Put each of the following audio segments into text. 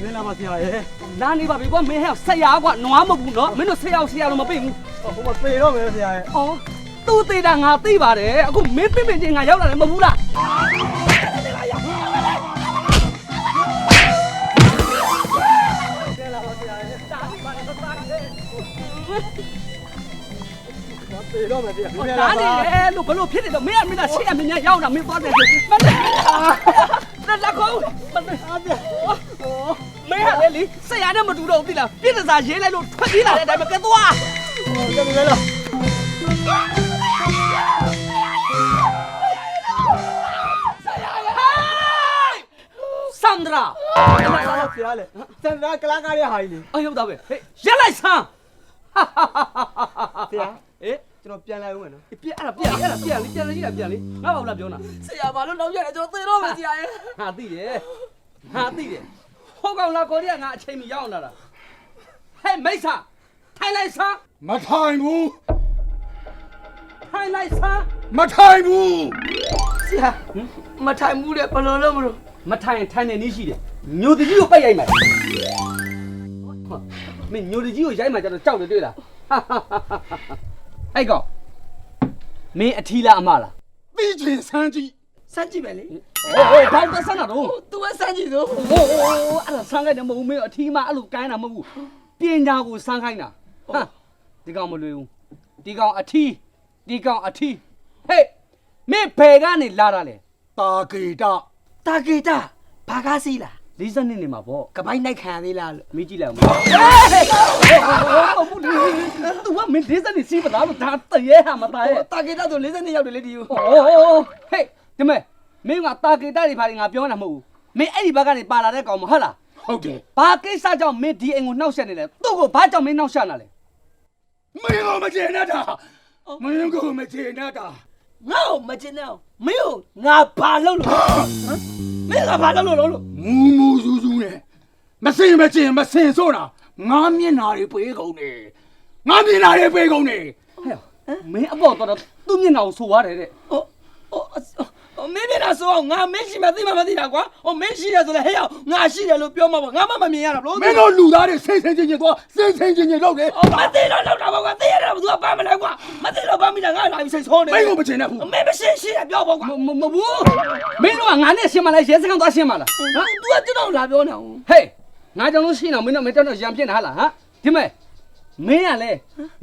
နင်းလာပါဆရာရဲ့လာနေပါပြီကွာမင်းဟဲ့ဆက်ရကွာနွားမဟုတ်ဘူးနော်မင်းတို့ဆက်ရဆရာလို့မပေးဘူးဟိုမှာသေတော့မယ်ဆရာရဲ့အော်သူ့သေးတာငါသိပါတယ်အခုမင်းပြင်းပြင်းချင်းငါရောက်လာတယ်မဟုတ်ဘူးလားသေတော့မယ်ဆရာနင်းဒါလာနေပါလေလို့ဘလို့ဖြစ်နေတော့မင်းကမင်းကရှေ့ကမင်းကရောက်တာမင်းသွားတယ်မင်း လက်လက်ခုံးမင်းအားပြဟိုမင်းဟာလေလေဆက်ရနဲ့မတူတော့ဘူးသိလားပြည့်စားရေးလိုက်လို့ထွက်ပြေးလာတဲ့အတိုင်းပဲကဲသွားကျန်နေလားဆန္ဒရာဆရာလေစံသားကလာကားရဟာကြီးလေအယုတ်သားပဲဟေးရက်လိုက်ဆန်းဆရာဟေး ကျွန်တော်ပြန်လာဦးမယ်နော်ပြအဲ့ဒါပြအဲ့ဒါပြလေပြန်လေကြီးတာပြန်လေငါဘာလို့လာပြောတာဆရာဘာလို့နောက်ရတယ်ကျွန်တော်သေတော့မယ်ဆရာရဲ့ဟာသိတယ်ဟာသိတယ်ဟောကောင်လာကိုရီးယားငါအချိန်မီရောက်လာတာဟဲ့မိတ်ဆာထိုင်လိုက်ဆန်းမထိုင်ဘူးထိုင်လိုက်ဆန်းမထိုင်ဘူးဆရာမထိုင်ဘူးလေဘယ်လိုလုပ်မလို့မထိုင်ထိုင်နေနည်းရှိတယ်ညိုတကြီးကိုပိတ်ရိုက်မှာဟာမင်းညိုတကြီးကိုရိုက်မှာကျတော့ကြောက်တယ်တွေ့လား အဲ့ကောင်မင်းအထီးလားအမလားသိချင်စမ်းကြည့်စမ်းကြည့်မယ်လေဟိုဟိုဘာသက်ဆန်းတာတော့သူကစမ်းကြည့်တော့ဟိုဟိုအဲ့ဒါဆန်းခိုင်းတယ်မဟုတ်ဘူးမင်းအထီးမအဲ့လိုကိုင်းတာမဟုတ်ဘူးပညာကိုဆန်းခိုင်းတာဟာဒီကောင်မလွယ်ဘူးဒီကောင်အထီးဒီကောင်အထီးဟေးမင်းဘယ်ကနေလာတာလဲတာဂေတာတာဂေတာဘာကားစီးလား လေးစနစ်နေမှာပေါ့ကပိုင်းနိုင်ခံရသေးလားလို့မေးကြည့်လိုက်အောင်ဟေးဟိုဟိုဟိုသူကမင်းလေးစနစ်စီးပလားလို့ဒါတရေဟာမသားရဲ့တာဂေတာဆို42ရောက်တယ်လေဒီကိုโอ้ဟေးဒီမဲ့မင်းကတာကေတာတွေဘာတွေငါပြောနေတာမဟုတ်ဘူးမင်းအဲ့ဒီဘက်ကနေပါလာတဲ့ကောင်မဟုတ်လားဟုတ်တယ်ဘာကိစ္စကြောင့်မင်းဒီအိမ်ကိုနှောက်ရှက်နေလဲသူ့ကိုဘာကြောင့်မင်းနှောက်ရှက်နေလဲမင်းကမချင်နဲ့တာမင်းကမချင်နဲ့တာငါ့ကိုမကျင်တော့မင်းကိုငါဘာလုပ်လို့ မင်းကဘာလုပ်လို့လို့မူမူစူးစူးနဲ့မစင်မချင်မစင်ဆိုတာငါမျက်နာတွေပေးကုန်တယ်ငါမျက်နာတွေပေးကုန်တယ်ဟဲ့မင်းအပေါ်တော့သူ့မျက်နှာကိုဆိုရတယ်တဲ့ဟိုဟို ဟိုမင်းမျက်နှာဆိုအောင်ငါမင်းရှိမှသိမှမသိတာကွာဟိုမင်းရှိတယ်ဆိုလဲဟဲ့ရောက်ငါရှိတယ်လို့ပြောမှာပေါ့ငါမှမမြင်ရတာဘလို့မင်းတို့လူသားတွေစိတ်ဆင်းခြင်းချင်းသွားစိတ်ဆင်းခြင်းချင်းလုပ်တယ်ဟိုမသိတော့လောက်တာပေါ့ကွာသိရတာဘသူကပါမလဲကွာမသိတော့ပါမိတာငါလာပြီးစိတ်ဆိုးနေမင်းကိုမချင်နဲ့ဘူးမင်းမရှိရှိတယ်ပြောပေါ့ကွာမမဘူးမင်းတို့ကငါနဲ့ရှင်းမလားရဲစခန်းသွားရှင်းမလားဟမ် तू ကကျွန်တော်လာပြောနေအောင်ဟေးငါကြောင့်လို့ရှိရင်တော့မင်းတို့မင်းတို့ရံပြင်းတာဟာလားဟမ်ဒီမဲ့မင်းကလေ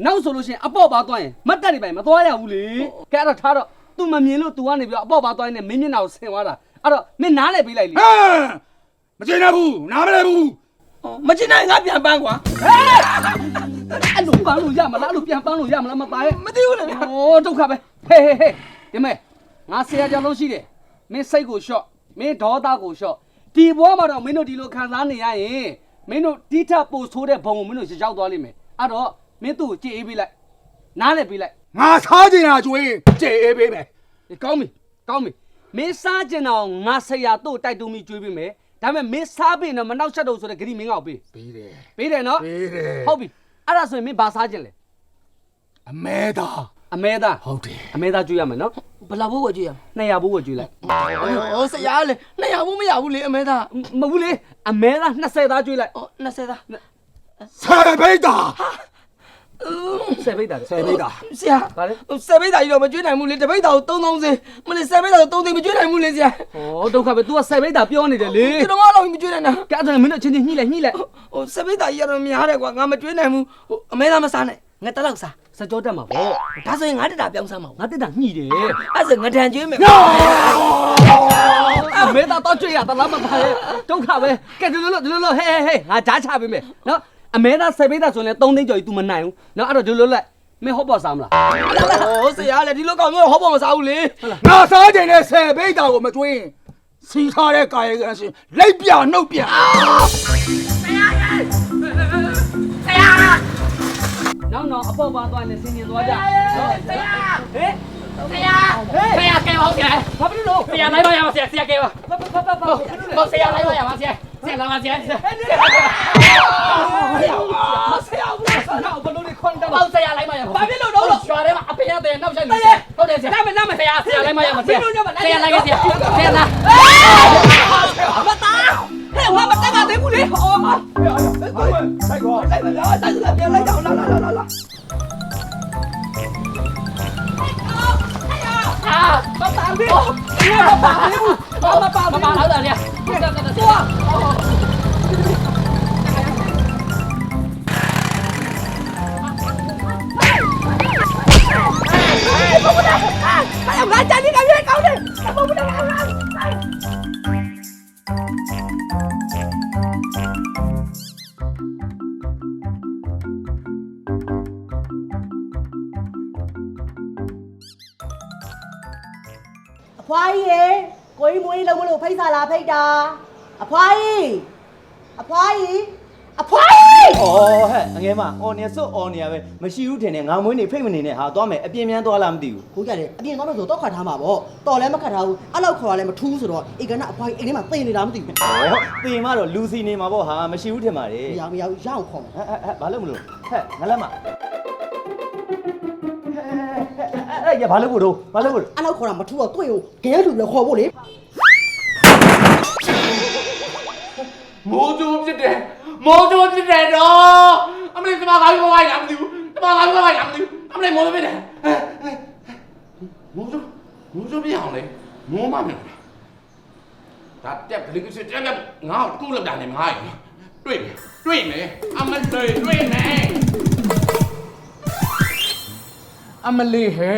နောက်ဆိုလို့ရှိရင်အပေါ့ပါသွားရင်မတ်တက်နေပိုင်မသွားရဘူးလေကဲအဲ့တော့ထားတော့ तू မမြင်လို့ तू ကနေပြီးတော့အပေါ့ပါသွားရင်းနဲ့မင်းမျက်နှာကိုဆင်သွားတာအဲ့တော့မင်းနားလဲပေးလိုက်လေဟမ်မကျေနပ်ဘူးနားမလဲဘူးမကျေနပ်ငါပြန်ပန်းကွာဟဲ့အဲ့လိုပန်းလို့ရမလားအဲ့လိုပြန်ပန်းလို့ရမလားမပါရဲ့မသိဘူးလေဗျဟောဒုက္ခပဲဟေးဟေးဟေးဒီမဲ့ငါဆရာကြောင်လုံးရှိတယ်မင်းစိတ်ကိုလျှော့မင်းဒေါသကိုလျှော့ဒီဘွားမှာတော့မင်းတို့ဒီလိုခံစားနေရရင်မင်းတို့တိထပို့ဆိုးတဲ့ဘုံကိုမင်းတို့ရောက်သွားလိမ့်မယ်အဲ့တော့မင်းသူ့ကိုကြည့်အေးပေးလိုက်နားလဲပေးလိုက် ငါစားကျင်တာကျွေးကျေအေးပေးမယ်ကောင်းပြီကောင်းပြီမင်းစားကျင်တာကိုငါဆရာတို့တိုက်တူမီကျွေးပေးမယ်ဒါပေမဲ့မင်းစားပြင်တော့မနောက်ချက်တော့ဆိုတဲ့ဂရီမင်းကောက်ပေးပေးတယ်ပေးတယ်နော်ပေးတယ်ဟုတ်ပြီအဲ့ဒါဆိုရင်မင်းဘာစားကျင်လဲအမဲသားအမဲသားဟုတ်တယ်အမဲသားကျွေးရမယ်နော်ဘလာဘိုးကကြည့်ရ200ဘိုးကကြည့်လိုက်။အော်ဆရာလေ200ဘိုးမရဘူးလေအမဲသားမဟုတ်ဘူးလေအမဲသား20သားကျွေးလိုက်။အော်20သားဆယ်ဘိတ်သား ဆယ်ပိတ်တာလေ ဆယ်ဘိတ်တာ 是呀。 ဗါလေ ဆယ်ဘိတ်တာကြီးတော့မကျွေးနိုင်ဘူးလေတပိတ်တာကို3000စင်မလေးဆယ်ဘိတ်တာကို3000မကျွေးနိုင်ဘူးလေဆရာ ဩဒုက္ခပဲ तू ကဆယ်ပိတ်တာပြောနေတယ်လေ ကျွန်တော်ကတော့မကျွေးနိုင်တာ ကဲအဲ့ဒါမင်းတို့ချင်းချင်းညှိလိုက်ညှိလိုက် ဟိုဆယ်ဘိတ်တာကြီးကတော့များတယ်ကွာငါမကျွေးနိုင်ဘူးဟိုအမဲသားမစားနဲ့ငါတက်တော့စား စကြောတက်မှာပေါ့ ဒါဆိုရင်ငါတက်တာပြောင်းစားမှာ ငါတက်တာညှိတယ် အဲ့ဆိုငါတန်ကျွေးမယ် အမဲသားတော့ကြွေရတလားမပါလေဒုက္ခပဲကဲဒီလိုလိုဒီလိုလိုဟဲဟဲဟဲငါကြားချပေးမယ်နော် အမဲသားဆယ်ပိတ်တာဆိုရင်3သိန်းကျော်ကြီး तू မနိုင်ဘူးနော်အဲ့တော့ဒီလိုလိုလိုက်မင်းဟောပေါ်စားမလားဟိုဆရာလေဒီလိုကောင်မျိုးဟောပေါ်မစားဘူးလေငါစားချင်တဲ့ဆယ်ဘိတ်တာကိုမကျွေးစီထားတဲ့ကာယကံရှင်လိုက်ပြနှုတ်ပြနောက်တော့အပေါ်ပါသွားနေစင်ကျင်သွားကြနော်ဆရာဟဲ့ဆရာဆရာကဲပါဦးဆရာဘာဖြစ်လို့ဆရာလိုက်ပါရပါဆရာဆရာကဲပါဘာဘာဘာဘာဟုတ်ဆရာလိုက်ပါရပါဆရာ Xe làm ăn gì anh? Xe ông nó sợ nào bật luôn đi con đâu. Bao xe lại mày. Bà biết đâu đâu rồi. Cho đấy mà áp nhà tiền đâu xe. Đâu để xe. Nam mình nam mình xe xe lại mày mà xe. Xe lại cái gì? Xe là. Bắt tao. Thế hoa bắt tao vào thế cũng đi. Ôi. Tay của. Tay mình rồi. Tay làm việc lấy đầu la la la la. À, bắt tao đi. Bắt tao đi. ရပါဆရာဆရာလိုက်ပါဆရာဆရာလာမသားဟဲ့ငါမတက်ကသေးဘူးလေဩပါဘူးဘာမပါမဘူးပါတော့တယ်ဆရာတက်တက်တက်သွားအ လုံးမလို့ဖိတ်စာလာဖိတ်တာအဖွားကြီးအဖွားကြီးအဖွားကြီးဩဟဲ့အငယ်မအော်နေစွတ်အော်နေရပဲမရှိဘူးထင်တယ်ငါမွေးနေဖိတ်မနေနဲ့ဟာသွားမယ်အပြင်းပြင်းသွားလားမသိဘူးကိုကြီးကလည်းအပြင်သွားလို့ဆိုတော့ခတ်ထားမှာပေါ့တော်လည်းမခတ်ထားဘူးအဲ့လောက်ခေါ်ရလည်းမထူးဆိုတော့အိမ်ကနအဖွားကြီးအိမ်ထဲမှာသိနေတာမသိဘူးဟောတင်မတော့လူစီနေမှာပေါ့ဟာမရှိဘူးထင်ပါတယ်မရဘူးမရဘူးရအောင်ခေါ်မယ်ဟဲ့ဟဲ့ဟဲ့ဘာလို့မလို့ဟဲ့ငါလက်မဟဲ့အဲ့ရဘာလို့ကိုတော့ဘာလို့ကိုအဲ့လောက်ခေါ်တာမထူးတော့တွေ့ကိုဂဲလူပြီးခေါ်ဖို့လေ မိုးကြိုးဖြစ်တယ်မိုးကြိုးဖြစ်တယ်တော့အမလေးဒီမှာဘာလို့ဝိုင်းလာမသိဘူးဒီမှာဘာလို့ဝိုင်းလာမသိဘူးအမလေးမိုးကြိုးဖြစ်တယ်မိုးကြိုးမိုးကြိုးပြအောင်လေမိုးမမြင်ဒါတက်ဘလစ်စစ်တက်တက်ငါ့ကိုလောက်တာနေငါ့ရတွေ့မယ်တွေ့မယ်အမလေးတွေ့မယ်အမလေးဟဲ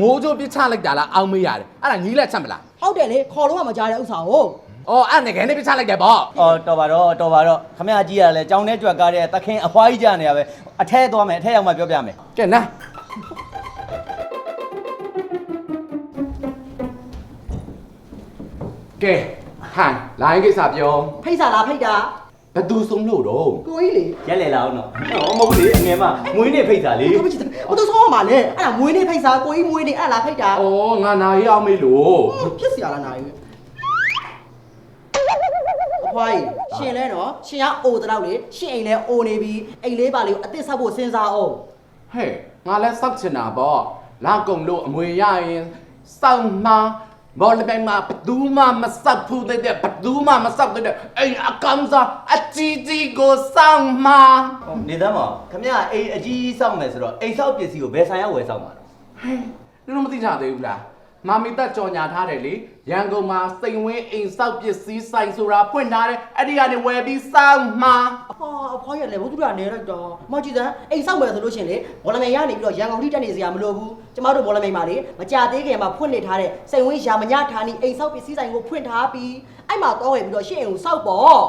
မိုးကြိုးပြချလိုက်တာလားအောင်းမေးရတယ်အဲ့ဒါညီးလက်ချက်မလားဟုတ်တယ်လေခေါ်လို့ကမကြားတဲ့ဥစ္စာကို အော်အဲ့ငယ်နဲ့ပြချလိုက်တယ်ပေါ့အော်တော်ပါတော့တော်ပါတော့ခမရကြီးကလည်းကြောင်ထဲကြွက်ကားတဲ့တခင်အခွားကြီးကြနေရပဲအထဲသွားမယ်အထဲရောက်မှပြောပြမယ်ကဲနားကဲဟန်လိုင်းကိစ္စပြောဖိတ်စာလားဖိတ်တာဘယ်သူဆုံးလို့တော့ကိုကြီးလေရက်လေလာအောင်တော့ဟောမဟုတ်လေအငယ်မမွေးနေဖိတ်စာလေဘာဖြစ်ဘာသူဆုံးအောင်ပါလဲအဲ့ဒါမွေးနေဖိတ်စာကိုကြီးမွေးနေအဲ့လားဖိတ်တာဩငါနာရီအောင်မေးလို့ဖြစ်စရာလားနာရီ ဖွားကြီးရှင်လဲနော်ရှင်ကအိုတလောက်လေရှင်အိမ်လဲအိုနေပြီအိမ်လေးပါလေးကိုအစ်စ်ဆောက်ဖို့စဉ်းစားအောင်ဟဲ့ငါလည်းစောက်ချင်တာပေါ့လာကုံလို့အမွေရရင်စောင်းမှာဘောလပိုင်မှာဘသူမှမစောက်ဘူးတဲ့ဘသူမှမစောက်တဲ့အိမ်အကောင်စားအကြီးကြီးကိုစောင်းမှာနေသားမောင်ခမရအိမ်အကြီးကြီးစောင့်မယ်ဆိုတော့အိမ်ဆောက်ပစ္စည်းကိုဘယ်ဆိုင်ရောက်ဝယ်ဆောင်မှာလဲဟဲ့နင်တို့မသိကြသေးဘူးလားမမီတက်ကြော်ညာထားတယ်လေ ရန်ကုန်မှာစိန်ဝင်းအိမ်ဆောက်ပစ္စည်းဆိုင်ဆိုတာဖွင့်ထားတယ်အဲ့ဒီကနေဝယ်ပြီးစောင်းမှာအဖွားအဖွားရလေဘုသူရနေလိုက်တော့မကြည့်စမ်းအိမ်ဆောက်မယ်ဆိုလို့ရှင်လေဘောလမြိုင်ရနေပြီးတော့ရန်ကုန်ထိတက်နေစရာမလိုဘူးကျမတို့ဘောလမြိုင်မှာလေမကြသေးခင်မှာဖွင့်နေထားတဲ့စိန်ဝင်းရာမညဌာနီအိမ်ဆောက်ပစ္စည်းဆိုင်ကိုဖွင့်ထားပြီးအဲ့မှာတော့ဝယ်ပြီးတော့ရှင်အိမ်ကိုဆောက်ပေါ့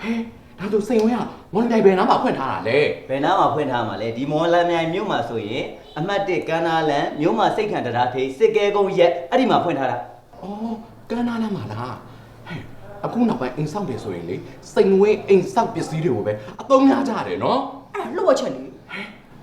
ဟဲ့ဒါဆိုစိန်ဝင်းကမွန်တိုင်ဘယ်နားမှာဖွင့်ထားတာလဲဘယ်နားမှာဖွင့်ထားမှာလဲဒီမော်လမြိုင်မြို့မှာဆိုရင်အမှတ်1ကန်းနာလန်မြို့မှာစိတ်ခံတရားထိပ်စစ်ကဲကုန်းရက်အဲ့ဒီမှာဖွင့်ထားတာ အော်ကန်းနားလမ်းမှာလားဟဲ့အခုနောက်ပိုင်းအိမ်ဆောက်တယ်ဆိုရင်လေစိန်ဝင်းအိမ်ဆောက်ပစ္စည်းတွေကိုပဲအသုံးများကြတယ်နော်အဲ့ဒါလှုပ်ဝက်ချက်လေ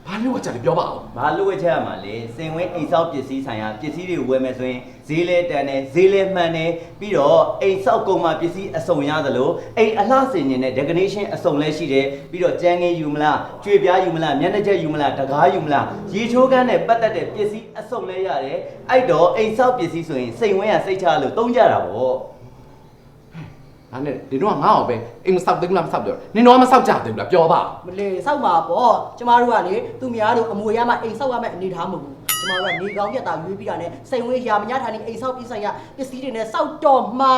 ဘာလို့ကြတယ်ပြောပါဦးဘာလို့ဝယ်ချက်ရမှာလဲစင်ဝင်းအိမ်ဆောက်ပစ္စည်းဆိုင်ရာပစ္စည်းတွေကိုဝယ်မယ်ဆိုရင်ဈေးလဲတန်တယ်ဈေးလဲမှန်တယ်ပြီးတော့အိမ်ဆောက်ကုန်မှာပစ္စည်းအစုံရသလိုအိမ်အလှဆင်ခြင်းနဲ့ decoration အစုံလဲရှိတယ်ပြီးတော့ကြမ်းငင်းယူမလားကြွေပြားယူမလားမျက်နှာချက်ယူမလားတကားယူမလားရေချိုးကန်းနဲ့ပတ်သက်တဲ့ပစ္စည်းအစုံလဲရတယ်အဲ့တော့အိမ်ဆောက်ပစ္စည်းဆိုရင်စိန်ဝင်းရစိတ်ချလို့တုံးကြတာပေါ့ ဒါနဲ့ဒီတော့ငါ့အောင်ပဲအိမ်မဆောက်သေးဘူးလားမဆောက်ပြောနင်တော့မဆောက်ကြသေးဘူးလားပြောပါမလေစောက်ပါပေါ့ကျမတို့ကလေသူများတို့အမွေရမှအိမ်ဆောက်ရမယ့်အနေထားမဟုတ်ဘူးကျမတို့ကနေကောင်းရက်တာရွေးပြီးတာနဲ့စိန်ဝေးရာမညဌာနီအိမ်ဆောက်ပြီးဆိုင်ရပစ္စည်းတွေနဲ့စောက်တော်မှာ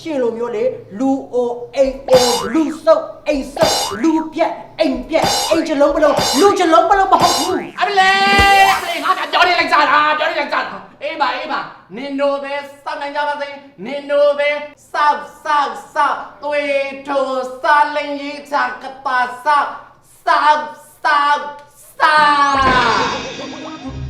ရှင်လိုမျိုးလေလူအိုအိမ်အိုလူဆုပ်အိမ်ဆုပ်လူပြက်အိမ်ပြက်အိမ်ချလုံးပလုံးလူချလုံးပလုံးမဟုတ်ဘူးအမလေးအမလေးငါကပြောနေလိုက်ကြတာပြောနေလိုက်ကြတာအေးပါအေးပါ နင်တို့ပဲစောက်နိုင်ကြပါစေနင်တို့ပဲစောက်စောက်စောက်သွေးထိုးစားလင်းကြီးချကပါစောက်စောက်စောက်စောက်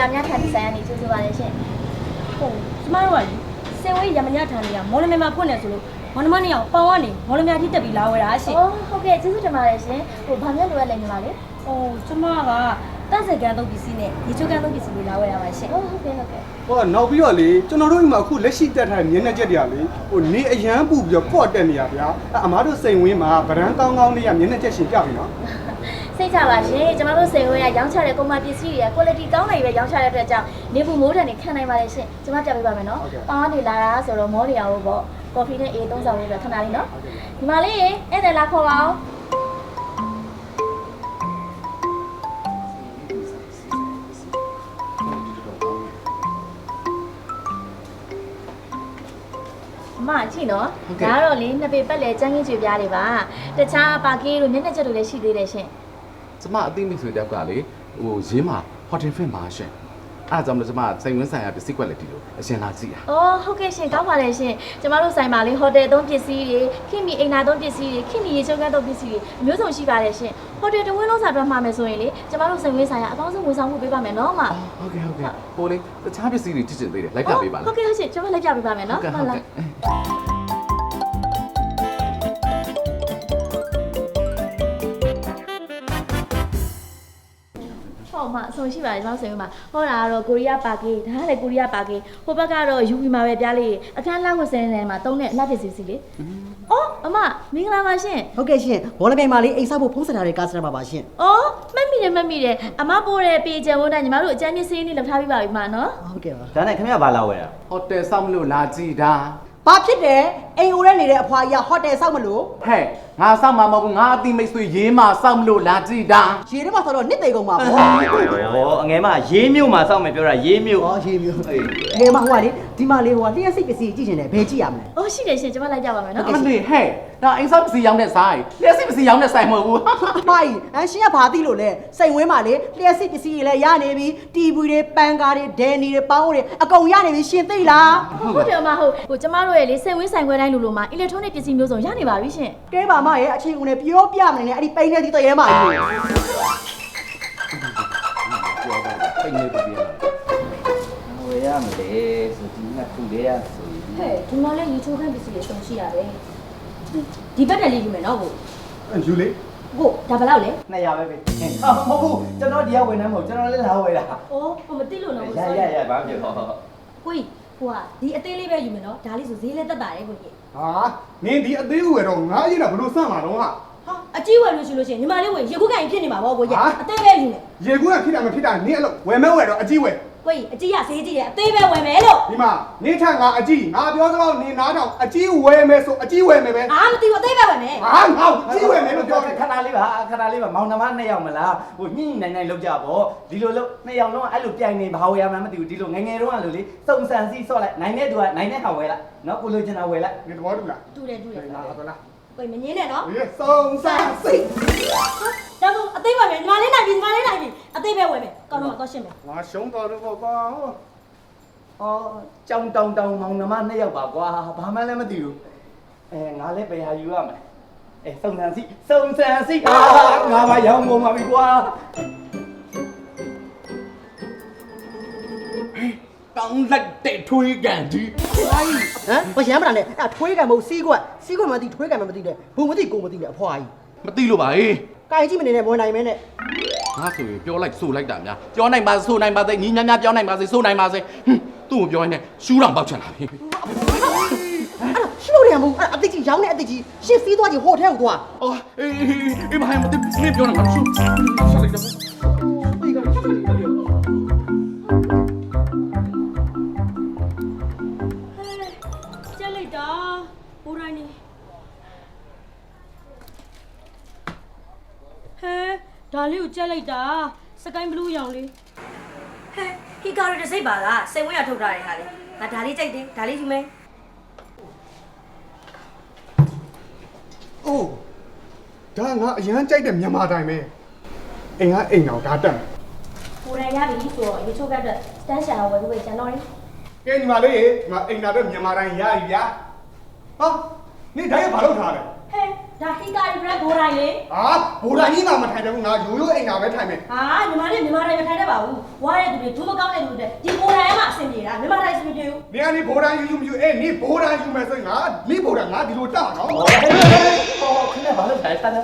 ရမညထန်ဒီဇိုင်းကနေကျေးဇူးပါတယ်ရှင်ဟုတ်ကျမတို့ကလေစေဝေးရမညထန်တွေကမော်လမြိုင်မှာဖွင့်နေဆိုလို့မောင်နှမနှစ်ယောက်ပေါင်ကနေမော်လမြိုင်ထိတက်ပြီးလာဝယ်တာရှင်အော်ဟုတ်ကဲ့ကျေးဇူးတင်ပါတယ်ရှင်ဟိုဘာမှလိုရလဲညီမလေး။အိုးကျမကတန့်စကန်သုံးပစ္စည်းနဲ့ရေချိုးကန်သုံးပစ္စည်းလေးလာဝယ်ရပါရှင်အော်ဟုတ်ကဲ့ဟုတ်ကဲ့ဟောနောက်ပြီးတော့လေကျွန်တော်တို့အိမ်မှာအခုလက်ရှိတက်ထားတဲ့မျက်နှာချက်တွေကလေဟိုနေအရန်ပူပြီးတော့ပေါ့တက်နေရဗျာအဲ့အမားတို့စိန်ဝင်းမှာဗရန်ကောင်းကောင်းလေးကမျက်နှာချက်ရှင်ပြပြီနော် စိတ်ချပါရှင်ကျမတို့စိန်ဝဲရရောင်းချတဲ့ကုန်မပစ္စည်းတွေက quality ကောင်းနေပဲရောင်းချတဲ့အတွက်ကြောင့်နေပူမိုးတန်နေခံနိုင်ပါတယ်ရှင်ကျမပြပေးပါမယ်နော်ပေါင်းနေလာတာဆိုတော့မောနေရအောင်ပေါ့ကော်ဖီနဲ့အေးသုံးဆောင်လေးပဲခဏလေးနော်ညီမလေးဧည့်သည်လာခေါ်ပါအောင်အမကြည့်နော်ဒါကတော့လေနှစ်ပေပတ်လေចန်းကင်းချွေပြားတွေပါတခြားပါကေးတို့မျက်နှာချက်တို့လည်းရှိသေးတယ်ရှင် ကျမအသိမိတ်ဆွေတယောက်ကလေဟိုရင်းမှာ hotel fin မှာရှင်အဲ့ဒါကြောင့်မလို့ကျမစိတ်ဝင်ဆိုင်ရာပစ္စည်းကွက်လက်တီလို့အရှင်လာကြည့်တာ။အော်ဟုတ်ကဲ့ရှင်ကောင်းပါလေရှင်။ကျမတို့ဆိုင်မှာလေဟိုတယ်သုံးပစ္စည်းတွေခင်မီအိမ်နာသုံးပစ္စည်းတွေခင်မီရေချိုးကန်းသုံးပစ္စည်းတွေအမျိုးစုံရှိပါတယ်ရှင်။ဟိုတယ်တဝင်းလုံးစာတွက်မှာမယ်ဆိုရင်လေကျမတို့ဆိုင်ဝင်းဆိုင်ကအကောင်းဆုံးဝန်ဆောင်မှုပေးပါမယ်နော်မဟုတ်ကဲ့ဟုတ်ကဲ့ဟိုလေတခြားပစ္စည်းတွေကြည့်ချင်သေးတယ်လိုက်ပြပေးပါလားဟုတ်ကဲ့ဟုတ်ရှင်ကျမလိုက်ပြပေးပါမယ်နော်ဟုတ်ကဲ့ဟုတ်ကဲ့ ဟုတ်မှအဆုံးရှိပါတယ်ကျမတို့ဆိုင်ဝင်းမှာဟောတာကတော့ကိုရီးယားပါကေးဒါကလည်းကိုရီးယားပါကေးဟိုဘက်ကတော့ယူဗီမှာပဲပြားလေးအခန်းလောက်ကိုစင်းနေမှာတုံးတဲ့အလှပစ္စည်းစီလေ။အော်အမမင်္ဂလာပါရှင်။ဟုတ်ကဲ့ရှင်ဘောလမြိုင်မှာလေးအိမ်ဆောက်ဖို့ဖုန်းဆက်ထားတဲ့ကားစတပါပါရှင်။အော်မှတ်မိတယ်မှတ်မိတယ်အမပိုးတဲ့ပေချံဝန်းတိုင်းညီမတို့အကြမ်းမြင့်စင်းနေလောက်ထားပြီးပါပြီမနော်ဟုတ်ကဲ့ပါဒါနဲ့ခင်ဗျာဘာလာဝယ်တာဟိုတယ်ဆောက်မလို့လာကြည့်တာ ဘာဖြစ်တယ်အိမ်အိုရဲနေတဲ့အဖွာကြီးကဟိုတယ်ဆောက်မလို့ဟဲ့ငါဆောက်မှာမဟုတ်ဘူးငါအသိမိတ်ဆွေရေးမှာဆောက်မလို့လာကြည့်တာရေထဲမှာဆောက်တော့နှစ်သိကုန်ပါဗောဟောအငယ်မရေးမြို့မှာစောင့်မယ်ပြောတာရေးမြို့ဟောရေမျိုးအေးမဟိုကလေဒီမှာလေးဟိုကလျှက်စိတ်ပစ္စည်းကြည့်ချင်တယ်ဘယ်ကြည့်ရမလဲ။အော်ရှိတယ်ရှင်ကျမလိုက်ကြပါမယ်နော် အမလေးဟဲ့ဒါအိမ်ဆောက်ပစ္စည်းရောင်းတဲ့ဆိုင်လျှက်စစ် ပစ္စည်းရောင်းတဲ့ဆိုင်မဟုတ်ဘူးမိုင်အရှင်ကဘာသိလို့လဲစိတ်ဝင်းမှာလေလျှက်စိတ်ပစ္စည်းတွေလည်းရနေပြီတီဗီတွေပန်ကာတွေဒဲနီတွေပေါင်းတွေအကုန်ရနေပြီရှင်သိလားဟုတ်တယ်အမဟုတ်ဟိုကျမတို့ရဲ့လေစိတ်ဝင်းဆိုင်ခွဲတိုင်းလိုလိုမှာ electronic ပစ္စည်းမျိုးစုံရနေပါပြီရှင်ကဲပါမရဲ့အချိန်ကုန်နဲ့ပြောပြမနေနဲ့အဲ့ဒီပိန်းတဲ့ဒီတရဲမကြီးကိုဖိတ်နေပြီဝယ်ရမလဲဆိုဒီနှစ်ခုလေးရဆိုရင်။ဟဲ့ဒီမှာလည်းရေချိုးကန်ပစ္စည်းတွေစုံရှိရတယ်။ဒီဘက်တယ်လေးယူမယ်နော်ကို ယူလေ။ကိုဒါဘယ်လောက်လဲ200ပဲပဲဟာမဟုတ်ဘူးကျွန်တော်ဒီကဝယ်နေမဟုတ်ကျွန်တော်လည်းလာဝယ်တာ။အော်ဟိုမသိလို့နော်ကိုရရရဘာဖြစ်ဟောကိုကြီးဟိုကဒီအသေးလေးပဲယူမယ်နော်။ဒါလေးဆိုဈေးလည်းတက်တာတယ်ကိုကြီးဟာနင်းဒီအသေးဦးရတော့ငါအရင်ကဘလို့စမှာတော့ဟာ။ဟာအကြီးဝယ်လို့ရှိလို့ရှိရင်ညီမလေးဝယ်ရေခုကန်ဖြစ်နေမှာပေါ့ကိုကြီးဟာ။အသေးပဲယူမယ်ရေကူးကဖြစ်တာမဖြစ်တာနင်းအဲ့လိုဝယ်မဲဝယ်တော့အကြီးဝယ်။ ကိုကြီးအကြီးရဈေးကြီးတယ်အသေးပဲဝယ်မယ်လို့ဒီမှာနင်းထက်ငါအကြီးငါပြောသလောက်နင်းနားတော့အကြီးဝယ်မယ်ဆိုအကြီးဝယ်မယ်ပဲ။အာမသိဘူးအသေးပဲဝယ်မယ်ဟာငါ့ကိုအကြီးဝယ်မယ်လို့ပြောတယ်ခဏလေးပါခဏလေးပါမောင်နှမနှစ်ယောက်မလားဟိုညှိညှိနိုင်နိုင်လောက်ကြပေါ့ဒီလိုလို့နှစ်ယောက်လုံးအဲ့လိုပြိုင်နေဘာဝယ်ရမှန်းမသိဘူးဒီလိုငယ်ငယ်တုန်းကလိုလေစုံစံစီဆော့လိုက်နိုင်တဲ့သူကနိုင်တဲ့ဟာဝယ်လိုက်နော်ကိုလိုချင်တာဝယ်လိုက်ဒီသဘောတူလား။တူတယ်တူတယ်ငါတော့လား။ ကိုကြီးမငင်းနဲ့နော်ဒီစုံစမ်းစိတ်။ဒါဆိုအသေးပဲမယ်ညီမလေးနိုင်ပြီညီမလေးနိုင်ပြီအသေးပဲဝယ်မယ်။ကောင်းတော့တော့ရှင်းမယ်ငါရှုံးတော်တော့ပေါ့ကွာဟောအော်ကြောင်တောင်တောင်မောင်နှမနှစ်ယောက်ပါကွာဘာမှလည်းမသိဘူးအဲငါလည်းပဲဟာယူရမယ်အဲစုံစံစီစုံစံစီအာငါမရောင်းကုန်ပါပြီကွာ ကောင်းလိုက်တဲ့ထွေးကန်ကြီးဟမ်ဘာရမ်းမလားနဲ့အဲ့ထွေးကံမဟုတ်စီးကွက်စီးကွက်မသိထွေးကံမသိတဲ့ဘူးမသိကိုမသိနဲ့အဖွာကြီးမသိလို့ပါဟေးကိုင်ကြည့်မနေနဲ့မဝင်နိုင်မဲနဲ့ငါဆိုရင်ပြောလိုက်ဆိုလိုက်တာများပြောနိုင်ပါဆိုနိုင်ပါစေညီများများပြောနိုင်ပါစေဆိုနိုင်ပါစေဟွန်းသူ့ကိုပြောရင်လည်းရှူးတောင်ပေါက်ချင်လာပြီအဲ့ဒါရှိလို့ရမဟုတ်အဲ့အတိတ်ကြီးရောင်းတဲ့အတိတ်ကြီးရှင်းစီးသွားကြီးဟိုထဲကိုသွားအော်အေးအေးအေးမဟိုင်မသိနင်းပြောနေမှာရှူးဆက်လိုက်တော့ ဒါလေးကိုကြက်လိုက်တာစကိုင်းဘလူးရောင်လေးဟဲ့ဟီကာရတဲ့စိတ်ပါလားစိတ်ဝင်ရထုတ်ထားတဲ့ခါလေးငါဒါလေးကြိုက်တယ်ဒါလေးယူမယ်အိုးဒါငါအရန်ကြိုက်တဲ့မြန်မာတိုင်းပဲအိမ်ကအိမ်တော်ဒါတက်မယ်ကိုရန်ရပြီဆိုတော့ရေချိုးကတ်တဲ့စတန်ရှာဝယ်ပြီးကျန်တော့ရင်ကဲညီမလေးငါအိမ်တော်တဲ့မြန်မာတိုင်းရပြီဗျာဟောနေ့တိုင်းဘာလုပ်ထားလဲဟဲ ဒါဟီကာရီဘရန်ဘိုးတိုင်းလေဟာဘိုးတိုင်းကြီးမှမထိုင်တယ်ဘူးငါရိုးရိုးအိမ်သာပဲထိုင်မယ်ဟာညီမလေးညီမတိုင်းမထိုင်တတ်ပါဘူးဝါတဲ့သူတွေဒုမကောင်းတဲ့သူတွေဒီဘိုးတိုင်းမှာအဆင်ပြေတာညီမတိုင်းအဆင်ပြေဘူး။နေကနေ့ဘိုးတိုင်းယူယူမယူအေးနေဘိုးတိုင်းယူမယ်ဆိုရင်ငါနေဘိုးတိုင်းငါဒီလိုတောက်နော်ဟောခင်ဗျာဘာလို့ထိုင်တန်း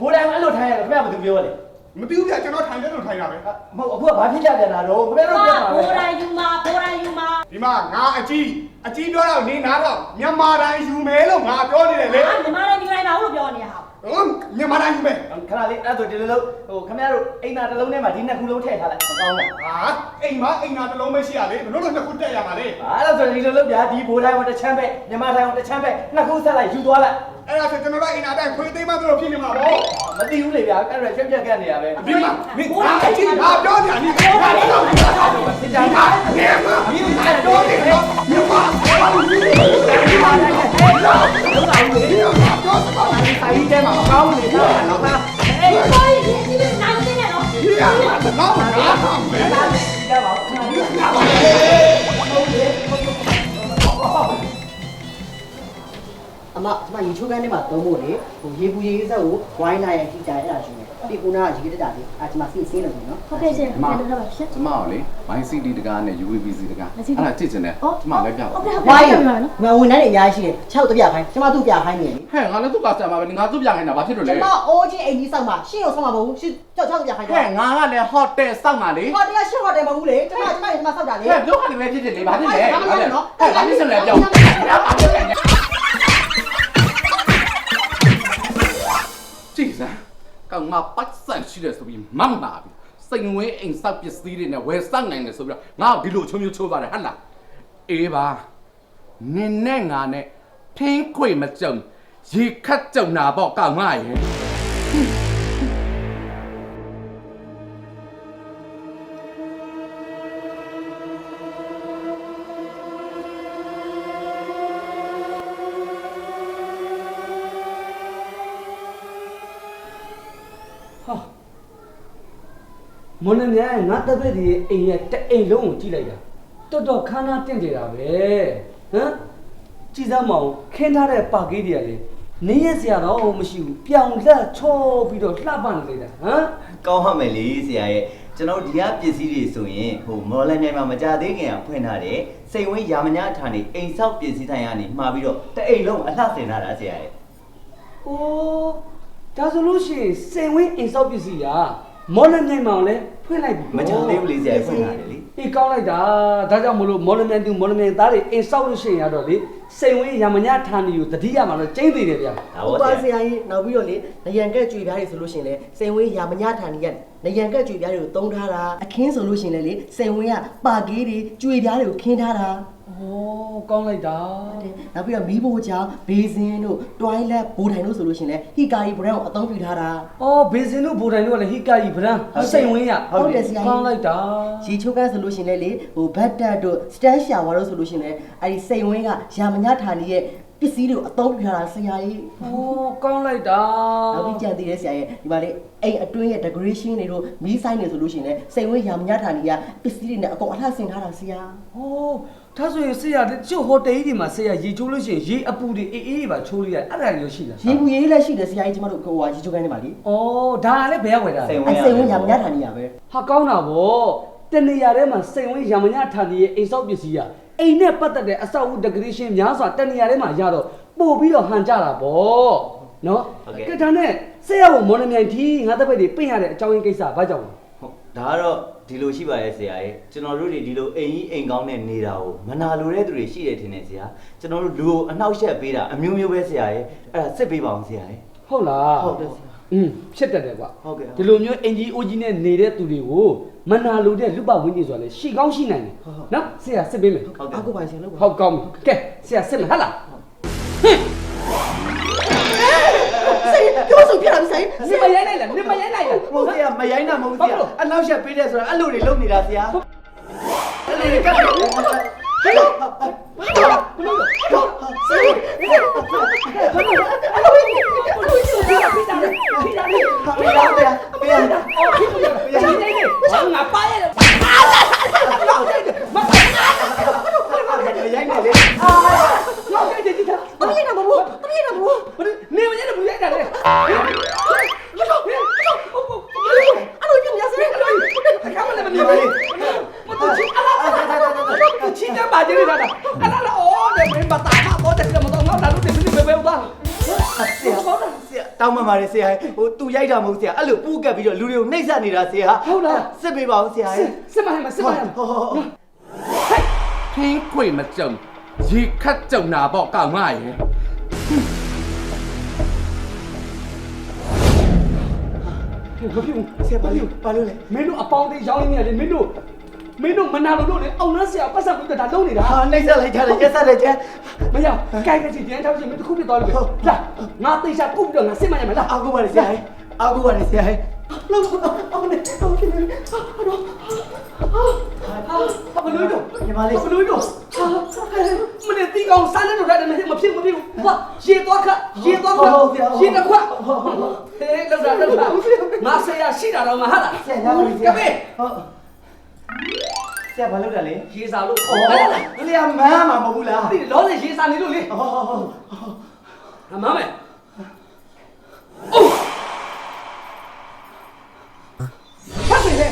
ဘိုးတိုင်းအဲ့လိုထိုင်ရတော့ခင်ဗျာဘာသူပြောလဲ။ မသိဘူးပြကျွန်တော်ထိုင်တယ်လို့ထိုင်တာပဲမဟုတ်အခုကဘာဖြစ်ကြပြန်တာတော့ခင်ဗျားတို့ပြောပါဘိုးပဲတိုင်းယူမှာဘိုးတိုင်းယူမှာ။ဒီမှာငါအကြီးအကြီးပြောတော့နေနာတော့မြန်မာတိုင်းယူမယ်လို့ငါပြောနေတယ်လေဟာညီမတိုင်းယူတိုင်းပါလို့ပြောနေတာဟာ။ဟမ်မြန်မာတိုင်းယူမယ်ခဏလေးအဲ့ဒါဆိုဒီလိုလို့ဟိုခင်ဗျားတို့အိမ်သာတစ်လုံးထဲမှာဒီနှစ်ခုလုံးထည့်ထားလိုက်မကောင်းဘူး။ဟာအိမ်မအိမ်သာတစ်လုံးပဲရှိရလေဘလို့လို့နှစ်ခုတက်ရမှာလေအဲ့ဒါဆိုဒီလိုလို့ဗျာဒီဘိုးတိုင်းကိုတစ်ချမ်းပဲမြန်မာတိုင်းကိုတစ်ချမ်းပဲနှစ်ခုဆက်လိုက်ယူသွားလိုက်။ အဲ့ဒါဆိုကျွန်တော်တို့အိမ်သာတိုင်းခွေးသိမ်းမှတို့ဖြစ်နေမှာပေါ့မသိဘူးလေဗျာအဲ့ဒါရှင်းပြကတ်နေရပဲ။ဒီမှာမင်းငါအကြီးငါပြောနေတာဒီငါပြောနေတာစစ်ကြပါငါမမင်းငါပြောနေတော့မြန်မာဘာလို့ဒီလိုလဲဒီမှာလည်းဟဲ့တော့တော့လာဦးလေ။ငါပြောစကားဆိုင်တဲမှာကောင်းနေတာတော့ဗျာအေးကိုကြီးဒီဒီနိုင်နေတယ်နော်ဒီကကတော့ငါငါဟမ်ပဲကြပါဦး အမကျမရေချိုးကန်းထဲမှာသုံးဖို့လေဟိုရေပူရေစက်ကိုဝိုင်းလာရဲ့ထိတာအဲ့ဒါရှင်တယ်ဒီကုနာကရေတက်တာလေအာကျမစီးစင်းလို့နော်ဟုတ်ကဲ့ရှင်ပြန်လို့ရပါရှင်ကျမကလေ MyCD တကားနဲ့ UVBC တကား MyCD အဲ့ဒါကြည့်ချင်တယ်ကျမလည်းပြပါဟုတ်ကဲ့ဟုတ်ဝိုကဲ့င်းပြန်ပါနော်ငါဝင်တိုင်းအများကြီးရှိတယ်6တပြခိုင်းကျမသူ့ပြခိုင်းနေလေဟဲ့ငါလည်းသူ့ကဆရာမပဲငါသူ့ပြခိုင်းတာဘာဖြစ်လို့ကျလဲမအိုးကြီးအိမ်ကြီးစောက်မှာရှင်းအောင်စောက်မှာမဟုတ်ဘူးရှင်းကြောက်6တပြခိုင်းဟဲ့ငါကလည်း hotel စောင့်ပါလေဟောတရားရှင်းဟောတယ်မဟုတ်ဘူးလေကျမကျမကျမစောက်တာလေဟဲ့တို့ကနေပဲဖြစ်ဖြစ်လေဘာဖြစ်လဲဘာဖြစ်လဲနော်ဟဲ့ဘာဖြစ်လဲပြောဘာဖြစ်လဲ ကောင်မပတ်စံရှိတယ်ဆိုပြီးမမ်ပါပြီစိန်ဝဲအိမ်ဆောက်ပစ္စည်းတွေနဲ့ဝယ်စောင့်နိုင်တယ်ဆိုပြီးတော့ငါဒီလိုချုံမျိုးချိုးသွားတယ်ဟဟလားအေးပါနင်းနဲ့ငါနဲ့ထင်းခွေမကြုံရေခတ်ကြုံတာပေါ့ကောင်မရဲ့ မွန်နေမြန်ငါတပည့်ဒီအိမ်ရဲ့တအိမ်လုံးကိုကြည့်လိုက်တာတော်တော်ခမ်းနားတင့်ကြတာပဲဟမ်ကြည်စမ်းမအောင်ခင်းထားတဲ့ပါကေးတွေကလေနေရစရာတော့မရှိဘူးပြောင်လက်ချောပြီးတော့လှပနေလိုက်တာဟမ်ကောင်းဟမယ်လေဆရာရဲ့ကျွန်တော်ဒီကပစ္စည်းတွေဆိုရင်ဟိုမော်လမြိုင်မှာမကြသေးခင်ကဖွင့်ထားတဲ့စိန်ဝင်းရာမညာဌာနေအိမ်ဆောက်ပစ္စည်းတိုင်းကနေမှာပြီးတော့တအိမ်လုံးအလှဆင်ထားတာဆရာရဲ့။အိုးဒါဆိုလို့ရှိရင်စိန်ဝင်းအိမ်ဆောက်ပစ္စည်းက မော်လမြိုင်မှာလည်းဖွင့်လိုက်ပြီမကြသေးဘူးလေဆရာရဲ့ဖွင့်ထားတယ်လေ။အေးကောင်းလိုက်တာ။ဒါကြောင့်မလို့မော်လမြိုင်သူမော်လမြိုင်သားတွေအိမ်ဆောက်လို့ရှိရင်ရတော့လေစိန်ဝင်းရမညာဌာနီကိုတတိယမှာတော့ကျင်းသေးတယ်ဗျာဒါဥပေါ့ပါဆဆရာရာကြီးနောက်ပြီးတော့လေနယံကက်ကြွေပြားတွေဆိုလို့ရှိရင်လေစိန်ဝင်းရာမညထန်ကြီးကနယံကက်ကြွေပြားတွေကိုတုံးထားတာအခင်းဆိုလို့ရှိရင်လေစိန်ဝင်းကပါကေးတွေကြွေပြားတွေကိုခင်းထားတာ။ဩကောင်းလိုက်တာနောက်ပြီးတော့မီးဖိုချောင်းဘေးစင်းတို့တွိုင်းလက်ဘိုးထိုင်တို့ဆိုလို့ရှိရင်လေဟီကာရီဘရန်ကိုအသုံးပြုထားတာ။အော်ဘေစင်တို့ဘူတိုင်တို့ကလည်းဟိကာကြီးဗရန်စိန်ဝင်းရဟုတ်တယ်ဆရာကြီးကောင်းလိုက်တာရေချိုးကန်းဆိုလို့ရှိရင်လေလေဟိုဘတ်တက်တို့စတန်ရှာဝါတို့ဆိုလို့ရှိရင်လေအဲ့ဒီစိန်ဝင်းကရာမညထန်ကြီးရဲ့ပစ္စည်းတွေကိုအသုံးပြုထားတာဆရာကြီး။ဩကောင်းလိုက်တာနောက်ပြီးကြံသေးတယ်ဆရာရဲ့ဒီမှာလေအိမ်အတွင်းရဲ့ decoration တွေတို့မီးဆိုင်တွေဆိုလို့ရှိရင်လည်းစိန်ဝဲရာမညထာနီကပစ္စည်းတွေနဲ့အကုန်အလှဆင်ထားတာဆရာ။ဩဒါဆိုရင်ဆရာတချို့ဟိုတယ်ကြီးတွေမှာဆရာရေချိုးလို့ရှိရင်ရေအပူတွေအေးအေးတွေပါချိုးလိုက်ရတယ်အဲ့ဒါတွေရောရှိလားရေဘူးရေလေးလည်းရှိတယ်ဆရာကြီးကျမတို့ဟိုဟာရေချိုးကန်းနေပါလေ။ဩဒါကလည်းဘယ်ကဝယ်တာလဲစိန်ဝအဲင်းစိန်ဝဲရာမညထာနီကပဲဟာကောင်းတာဗောတနေရာထဲမှာစိန်ဝင်းရမညာဌာနေရဲ့အိမ်ဆောက်ပစ္စည်းက အိမ်နဲ့ပတ်သက်တဲ့အဆောက်အဦ decoration များစွာတနေရာထဲမှာရတော့ပို့ပြီးတော့ဟန်ကြတာဗောနော်ကဲဒါနဲ့ဆက်ရဖို့မော်နမြိုင်ကြီးငါတပည့်တွေပြင်ရတဲ့အကြောင်းရင်းကိစ္စဘာကြောင့်လဲ ဟုတ်ဒါကတော့ဒီလိုရှိပါရဲ့ဆရာရဲ့ကျွန်တော်တို့တွေဒီလိုအိမ်ကြီးအိမ်ကောင်းနဲ့နေတာကိုမနာလိုတဲ့သူတွေရှိတယ်ထင်တယ်ဆရာကျွန်တော်တို့လူကိုအနှောက်ယှက်ပေးတာအမျိုးမျိုးပဲဆရာရဲ့အဲ့ဒါစစ်ပေးပါအောင်ဆရာရဲ့ ဟုတ်လားဟုတ်တယ်ဆရာ อืมဖြစ်တတ်တယ်ကွာဟုတ်ကဲ့ဒီလိုမျိုးအင်ကြီးအိုးကြီးနဲ့နေတဲ့သူတွေကိုမနာလိုတဲ့လူပဝင်းကြီးဆိုတာလေရှီကောင်းရှိနိုင်တယ်နော်ဆရာစစ်ပေးမယ်ဟုတ်အကဲ့ကူပိုင်ရှင်လို့ပါဟုတ်ကောင်းပြီကဲဆရာစစ်မယ်ဟုတ်လားစိတ်ပြောဆိုပြတာမဆိုင်နေမရိုင်းလိုက်လားနေမရိုင်းလိုက်လားဟုတ်ဆရာမရိုင်းတာမဟုတ်ဆရာအနောက်ရက်ပေးတယ်ဆိုတာအဲ့လိုတွေလုပ်နေတာဆရာအဲ့လိုတွေကတ် တယ်ပေးတာဆရာပေးတာချငါပါရဲ့ နေတာအလားလားအော်တဲ့မင်းပါတာမတော့တဲ့မတော့ငါလာလို့တဲ့မင်းပဲပဲပါဆရာဆရာတောင်းမှပါတယ်ဆရာဟိုသူရိုက်တာမဟုတ်ဆရာအဲ့လိုပူးကပ်ပြီးတော့လူတွေကိုနှိပ်စက်နေတာဆရာစစ်ပေးပါဦးဆရာရဲ့စစ်မဟမစစ်မဟမဟောဟောဟောခင်းခွေမကြုံရေခတ်ကြုံတာပေါ့ကောင်မရေမဖြစ်ဘူးဆရာဘာလို့ဘာလို့လဲမင်းတို့အပေါင်းတွေရောင်းနေရတယ်မင်းတို့ မင်းတို့မနာလို့လို့လေအောင်နှဆရာပတ်စံပြီးတော့ဒါလုံးနေတာဟာနှိပ်စက်လိုက်ကြတယ်ရက်စက်လိုက်ကြမရကိုင်ကချီပြန်ထောက်ချင်မင်းတစ်ခုပြသွားလို့ပဲလာငါသေချာပုတ်ပြီးတော့ငါစစ်မှရမယ်လားအာကူပါတယ်ဆရာရဲ့အာကူပါတယ်ဆရာရဲ့လို့အောင်နေအောင်နေဟာတော့ဟာဘလို့တော့ညီမလေးဘလို့တော့မနေ့တီကောင်စားနေတော့တယ်မဖြစ်မဖြစ်မဖြစ်ဟာရေသွားခရေသွားခရေတစ်ခွက်ဟေးလောက်တာလောက်တာငါဆရာရှိတာတော့ငါဟာလားဆရာညာပါဆရာကမေဟုတ် ဆရာဘာလုပ်တာလဲရေစာလို့ဟောဟဲ့လားဆရာမန်းမှာမဟုတ်ဘူးလားဒီလောနဲ့ရေစာနေလို့လေဟောဟောဟောအမမယ်အိုးဟာစေလေ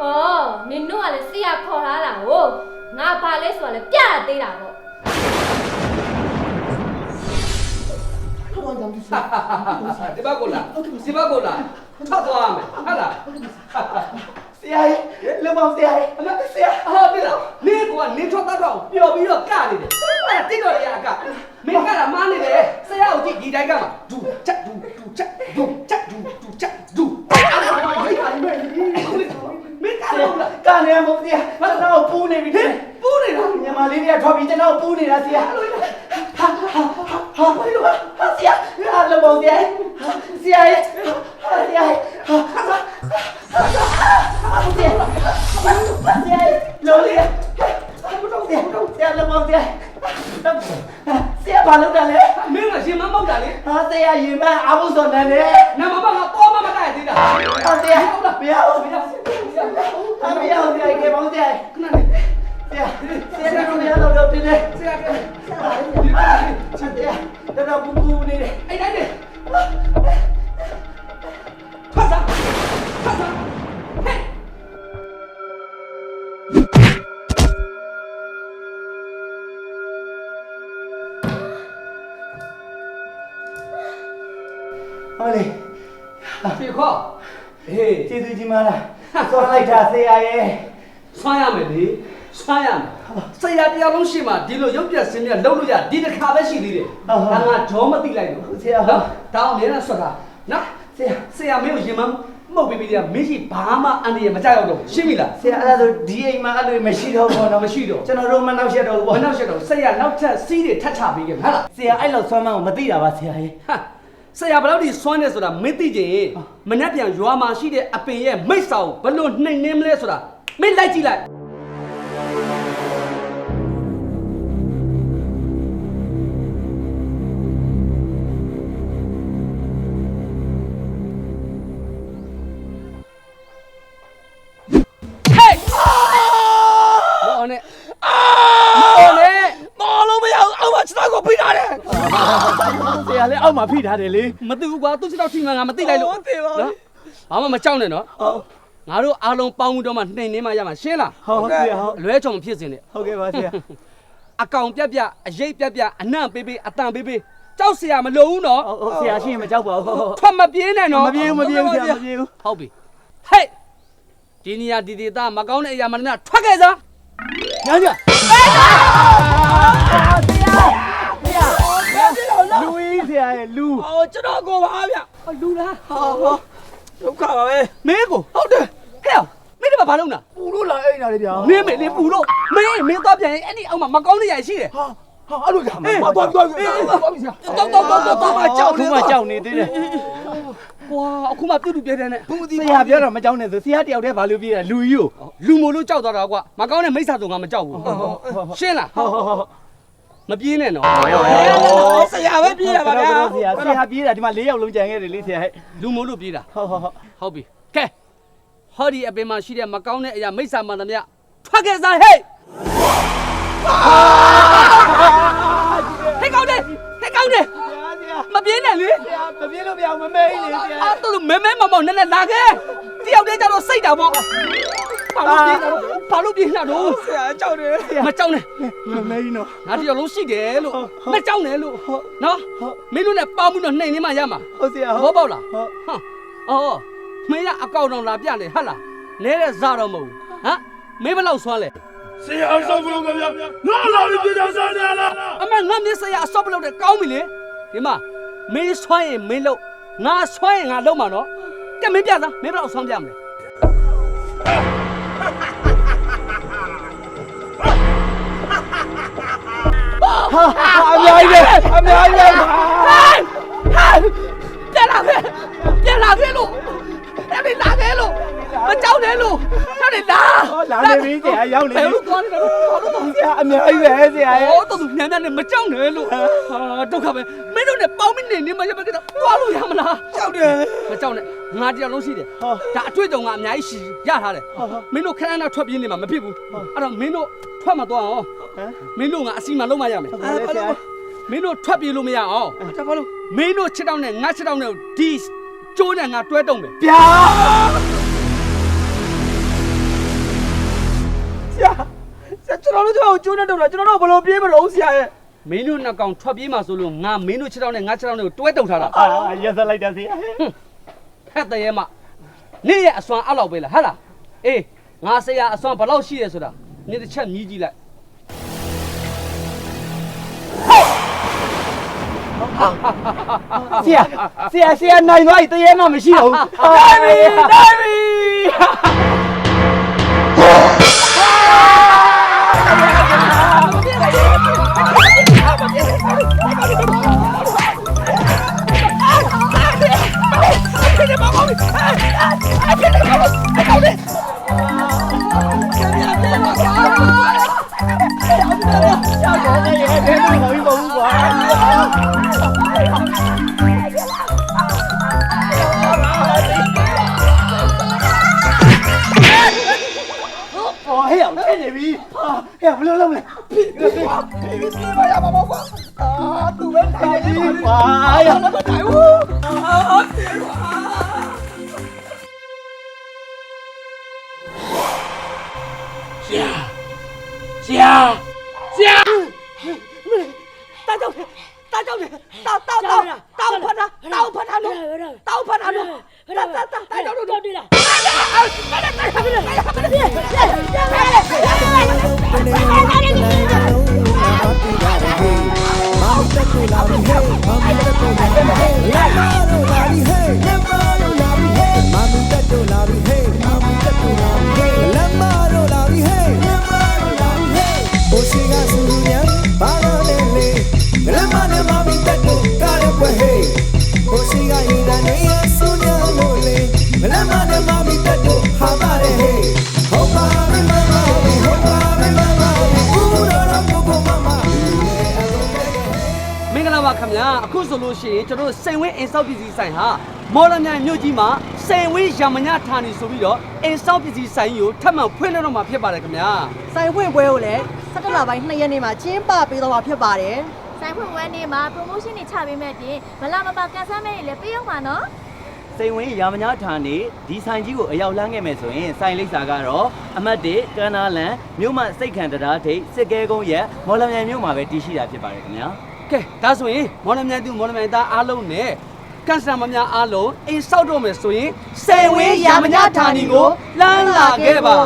အော်နင်တို့ကလည်းဆရာခေါ်ထားတာကိုငါဘာလဲဆိုတော့လည်းပြရသေးတာပေါ့ဒီဘက်ကိုလာဒီဘက်ကိုလာ ထပ်သွားမယ်ဟုတ်လားဆရာရဲ့လုံအောင်ဆရာရဲ့အမဆရာဟာပြီလားနေကနေထွက်တတ်တော့ပျော်ပြီးတော့ကနေတယ်အဲ့တိတော့ရအကမင်းကလာမနေတယ်ဆရာကိုကြည့်ဒီတိုင်းကမှာဒူချက်ဒူဒူချက်ဒူချက်ဒူဒူချက်ဒူမင်းကလည်းလားကနေမဟုတ်ဆရာကျွန်တော်ပူးနေပြီပူးနေတာညီမလေးတွေကထွက်ပြီးကျွန်တော်ပူးနေတာဆရာဟာဟာ ဟာဘာလို့ဟာဆရာဟာလုံအောင်ဆရာဆရာရဲ့ဟာဆရာဟာဟာဟာဆရာဆရာလောလေးဘုတော့ဆရာဆရာလုံအောင်ဆရာဆရာဘာလုပ်တာလဲမင်းကရှင်မမောက်တာလေဟာဆရာရင်မအာဘုစောနန်းနဲ့နမမကတော့မမတိုက်သေးတာဟာဆရာမရဘူးမရဘူးဟာမရဘူးဆရာကေမောင်းဆရာခဏနေ ဆရာဆရာကတော့မရတော့တော့တင်းနေဆရာကဆရာတော်တော်ပူပူနေတယ်အဲ့တိုင်းနေဖတ်စားဖတ်စားဟဲ့ဟောလေပြေခေါ်ဟေးကျေးဇူးကြီးမားလားဆွမ်းလိုက်တာဆရာရဲ့ဆွမ်းရမယ်လေ ဆွမ်းရမယ်ဆရာတရားလုံးရှိမှဒီလိုရုပ်ပြစင်းပြလုံးလို့ရဒီတစ်ခါပဲရှိသေးတယ်ဒါငါဂျောမသိလိုက်လို့ဆရာနော်တောင်းနေတာဆွတ်တာနော်ဆရာဆရာမင်းကိုရင်မမှုတ်ပြီးပြီးတည်းမင်းရှိဘာမှအန်ဒီရမကြောက်တော့ဘူးရှင်းပြီလားဆရာအဲ့ဒါဆိုဒီအိမ်မှာအဲ့လိုမရှိတော့ဘောနော်မရှိတော့ကျွန်တော်တို့မနောက်ရက်တော့ဘူးဘာပေါ့နောက်ချက်တော့ဆရာနောက်ထပ်စီးတွေထပ်ချပေးခဲ့မှာဟုတ်လားဆရာအဲ့လောက်ဆွမ်းမကိုမသိတာပါဆရာရဲ့ဟာဆရာဘယ်တော့ဒီစွမ်းနေဆိုတာမင်းသိချင်ရင်မနှက်ပြန်ရွာမှာရှိတဲ့အပင်ရဲ့မိတ်ဆောက်ဘယ်လိုနှိမ်နှင်းမလဲဆိုတာမင်းလိုက်ကြည့်လိုက် ဆရာလည်းအောက်မှာဖိထားတယ်လေမသိဘူးကွာသူစတော့ထိမှငါမသိလိုက်လို့ဟုတ်တယ်ပါဘူးဘာမှမကြောက်နဲ့နော်ဟုတ် ငါတို့အားလုံးပေါင်းပြီးတော့မှနှိမ်နှင်းမှရမှာရှင်းလား ဟုတ်ဆရာဟုတ် အလွဲချုံမဖြစ်စင်နဲ့ ဟုတ်ကဲ့ပါဆရာ အကောင်ပြက်ပြက်အရိပ်ပြက်ပြက်အနံ့ပေးပေးအတန်ပေးပေးကြောက်เสียမလို့ဘူးနော် ဟုတ်ဟုတ်ဆရာရှိရင်မကြောက်ပါဘူးဟုတ်ဟုတ် ထွက်မပြေးနဲ့နော် မပြေဘူးမပြေဘူးဆရာမပြေဘူး ဟုတ်ပြီဟဲ့ဒီနေရာဒီဒေသမကောင်းတဲ့အရာမှန်တယ်ထွက်ခဲ့စား ညာညာလူကြီးဆရာရဲ့လူ အော်ကျွန်တော်ကိုပါဗျ လူလား ဟောဟော ဒုက္ခပါပဲမင်းကိုဟုတ်တယ်ဟဲ့မင်းတို့ဘာလုပ်နာပူလို့လာအိမ်လာလေဗျာမင်းမေလေးပူလို့မင်းမင်းတော့ပြန်ရင်အဲ့ဒီအောက်မှာမကောင်းတဲ့ຢာရှိတယ်ဟာဟာအဲ့လိုကြာမှာသွားသွားသွားသွားပြီဆရာတော့တော့တော့တော့မှကြောက်ခုမှကြောက်နေသေးတယ်ကွာအခုမှပြုတ်တူပြတဲ့နဲ့ဆရာပြောတော့မကြောက်နဲ့ဆိုဆရာတယောက်တည်းဘာလို့ပြေးတာလူကြီးကိုလူမို့လို့ကြောက်သွားတာကွာမကောင်းတဲ့မိစ္ဆာဆိုငါမကြောက်ဘူးရှင်းလားဟုတ်ဟုတ်ဟုတ် မပြေးနဲ့နော်ဆရာပဲပြေးတာပါဗျာဆရာဆရာပြေးတာဒီမှာ၄ယောက်လုံးကြံခဲ့တယ်လေဆရာဟဲ့လူမို့လို့ပြေးတာဟုတ်ဟုတ်ဟုတ်ဟုတ်ပြီကဲဟောဒီအပင်မှာရှိတဲ့မကောင်းတဲ့အရာမိစ္ဆာမှန်သမျှထွက်ခဲ့စားဟဲ့ဟဲ့ကောင်းတယ်ကြောက်တယ်မပြေးနဲ့လေမပြေလို့မရအောင်မမဲကြီးလေဆရာအဲ့တော့မဲမဲမောင်မောင်နဲ့နဲ့လာခဲ့တယောက်တည်းကျတော့စိတ်တာပေါ့ ဘာလို့ပြေးတာဘာလို့ပြေးတာတော့ဆရာကြောက်တယ်ဆရာမကြောက်နဲ့မမဲကြီးနော်ငါတယောက်လုံးရှိတယ်လို့မကြောက်နဲ့လို့နော်မင်းတို့နဲ့ပေါင်းမှုတော့နှိမ်နေမှရမှာဟုတ်ဆရာဘောပေါက်လားဟုတ်ဟမ်အော်မင်းကအကောက်တော့လာပြနေဟတ်လားနဲတဲ့ဇာတော့မဟုတ်ဘူးဟမ်မင်းဘယ်လောက်ဆွမ်းလဲဆရာဆောက်လို့ကဗျာငါလာပြီးပြကြစားနေလားအမေငါမျက်စရာအစော့ပလို့တဲ့ကောင်းပြီလေဒီမှာမင်းဆွမ်းရင်မင်းလို့ငါဆွမ်းရင်ငါလုံးမှာနော်ကဲမင်းပြသားမင်းဘယ်လောက်ဆွမ်းပြမလဲ အများကြီးပဲအများကြီးပဲဟိုင်းဟိုင်းပြန်လာခဲ့ပြန်လာခဲ့လို့အဲ့ဒီလာခဲ့လို့မကြောက်နဲ့လို့အဲ့ဒီလာလာနေပြီဆရာရောက်နေဘယ်ပြီလိုသွားနေလဲဘာလို့သွားဆရာအများကြီးပဲဆရာရဲ့ဟောတော်သူညံ့ညံ့နဲ့မကြောက်နဲ့လို့ဟာဒုက္ခပဲမင်းတို့နဲ့ပေါင်းမိနေနေမှရပါကြတော့သွားလို့ရမလားကြောက်တယ်မကြောက်နဲ့ ငါတယောက်လုံးရှိတယ်ဒါအတွေ့အကြုံကအများကြီးရှိရထားတယ်မင်းတို့ခဏခဏထွက်ပြေးနေမှာမဖြစ်ဘူးအဲ့တော့မင်းတို့ထွက်မသွားအောင်မင်းတို့ငါအစီအမံလုံးမရမယ်အဲဘာလို့မင်းတို့ထွက်ပြေးလို့မရအောင်ဒါဘာလို့မင်းတို့ချစ်တောင်းနဲ့ငါချစ်တောင်းနဲ့ဒီကျိုးနဲ့ငါတွဲတုံးမယ်ဗျာဆရာဆရာကျွန်တော်တို့ကျွန်တော်ကျိုးနေတော့လားကျွန်တော်တို့ဘယ်လိုပြေးမလို့ဆရာရဲ့မင်းတို့နှစ်ကောင်ထွက်ပြေးမှာဆိုလို့ငါမင်းတို့ချစ်တောင်းနဲ့ငါချစ်တောင်းနဲ့တွဲတုံထားတာအာရက်စလိုက်တာဆရာ ဟဲ့တရေမနေ့ရဲ့အစွမ်းအဲ့လောက်ပဲလားဟဟလားအေးငါဆရာအစွမ်းဘယ်လောက်ရှိရဲဆိုတာနေ့တစ်ချက်မြည်ကြည့်လိုက်ဆရာဆရာဆရာနိုင်သွားပြီတရေမှမရှိတော့ဘူးနိုင်ပြီနိုင်ပြီ ဟောဟဲ့အောင်ထဲနေပြီဟာဟဲ့ ဆရာဆရာတာကြောက်တယ်တာကြောက်တယ်တောက်တောက်တောက်တောက်ဖတ်တာတောက်ဖတ်တာနော်တောက်ဖတ်တာ နော်တာတာတာတာကြောက်တော့ဒီလားမင်္ဂလာပါခင်ဗျာအခုဆိုလို့ရှိရင်ကျွန်တော်တို့စိန်ဝင်းအင်ဆောက်ပစ္စည်းဆိုင်ဟာမော်လမြိုင်မြို့ကြီးမှာစိန်ဝင်းရမညဌာနီဆိုပြီးတော့အင်ဆောက်ပစ္စည်းဆိုင်ကြီးကိုထပ်မံဖွင့်လှစ်တော့မှာဖြစ်ပါတယ်ခင်ဗျာဆိုင်ဖွင့်ပွဲကိုလည်း 17လပိုင်း2ရက်နေ့မှာကျင်းပပေးတော့မှာဖြစ်ပါတယ်ဆိုင်ဖွင့်ဝမ်းနေမှာ promotion တွေချပေးမဲ့ပြင်မလာမပါကန်ဆယ်မဲ့တွေလည်းပေးအောင်ပါနော်စိန်ဝင်းရာမညာဌာနေဒီဆိုင်ကြီးကိုအရောက်လန်းခဲ့မယ်ဆိုရင်ဆိုင်လိပ်စာကတော့အမှတ်1ကန်းနာလန်မြို့မစိတ်ခံတရားထိပ်စစ်ကဲကုန်းရဲ့မော်လမြိုင်မြို့မှာပဲတည်ရှိတာဖြစ်ပါတယ်ခင်ဗျာကဲဒါဆိုရင်မော်လမြိုင်သူမော်လမြိုင်သားအားလုံးနဲ့ကန်စတမာများအားလုံးအင်ဆောက်တော့မယ်ဆိုရင်စိန်ဝင်းရမညဌာနီကိုလမ်းလာခဲ့ပါ